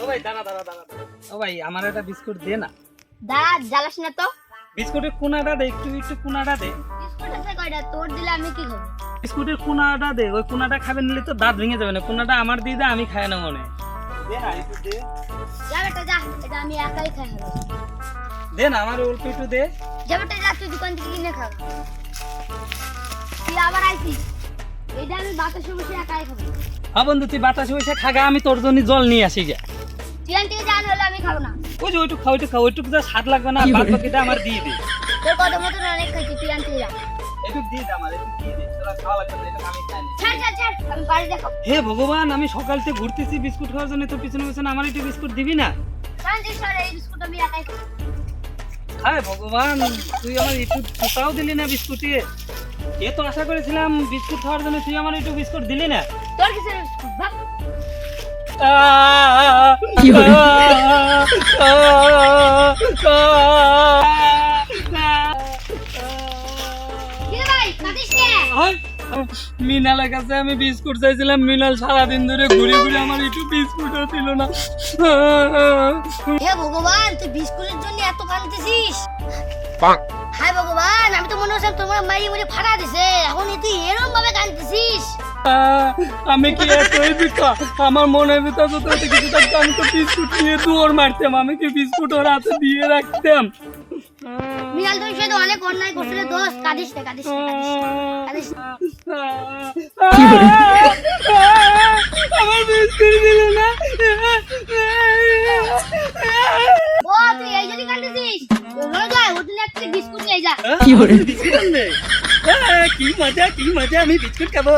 ও ভাই দাঁড়া দাঁড়া দাঁড়া দাঁড়া। ও ভাই আমার একটা বিস্কুট দে না। দাঁড়া জ্বালাস না তো। বিস্কুটের কোনাটা দে একটু একটু কোনাটা দে। বিস্কুট আছে কয়টা? তোর দিলে আমি কি খাব বিস্কুটের কোনাটা দে ওই কোনাটা খাবে নিলে তো দাঁত ভেঙে যাবে না। কোনাটা আমার দিয়ে দে আমি খাই না মনে। দে না একটু দে। যা বেটা যা এটা আমি একাই খাই হলো দে না আমার অল্প একটু দে। যা বেটা যা তুই দোকান থেকে কিনে খাব তুই আবার আইছিস? এটা আমি বাতাসে বসে একাই খাব। হ্যাঁ বন্ধু তুই বাতাসে বসে খাগা আমি তোর জন্য জল নিয়ে আসি গে তুই জান হলে আমি খাব না। ওই যে ওইটুকু খাও ওইটুকু খাও ওইটুকু স্বাদ লাগবে না বাদ বাকিটা আমার দিয়ে দে। তোর কত মতন অনেক খাইছি তোরা হে ভগবান আমি সকাল থেকে ঘুরতেছি বিস্কুট খাওয়ার জন্য তো পিছনে পিছনে আমার একটু বিস্কুট দিবি না? হায় ভগবান তুই আমার একটু ফোটাও দিলি না বিস্কুটে। এ তো আশা করেছিলাম বিস্কুট খাওয়ার জন্য তুই আমার একটু বিস্কুট দিলি না তোর কিসের বিস্কুট ভাগ মিনালের কাছে আমি বিস্কুট চাইছিলাম মিনাল সারাদিন ধরে ঘুরে ঘুরে আমার একটু বিস্কুটও দিল না হে ভগবান তুই বিস্কুটের জন্য এত কাঁদতেছিস হচ্ছে তোমার মারি মুড়ি ফাটা দিছে। এখন তুই এরকম ভাবে কাঁদতেছিস? আমি কি এতই বিকা আমার মনের ভিতর তো তোর কিছু থাকতো আমি তো বিস্কুট নিয়ে দৌড় মারতাম আমি কি বিস্কুট ওর হাতে দিয়ে রাখতাম? মিনাল তুই সেটা অনেক অন্যায় করছিলে দোষ কাঁদিস না কাঁদিস না কাঁদিস না, কাঁদিস না। আমার বিস্কুট দিল না ও তুই এই জন্য কাঁদতেছিস রোজ যায় হোটেলে একটা বিস্কুট নিয়ে যা কি বিস্কুট আনবে? কি মজা কি মজা আমি বিস্কুট খাব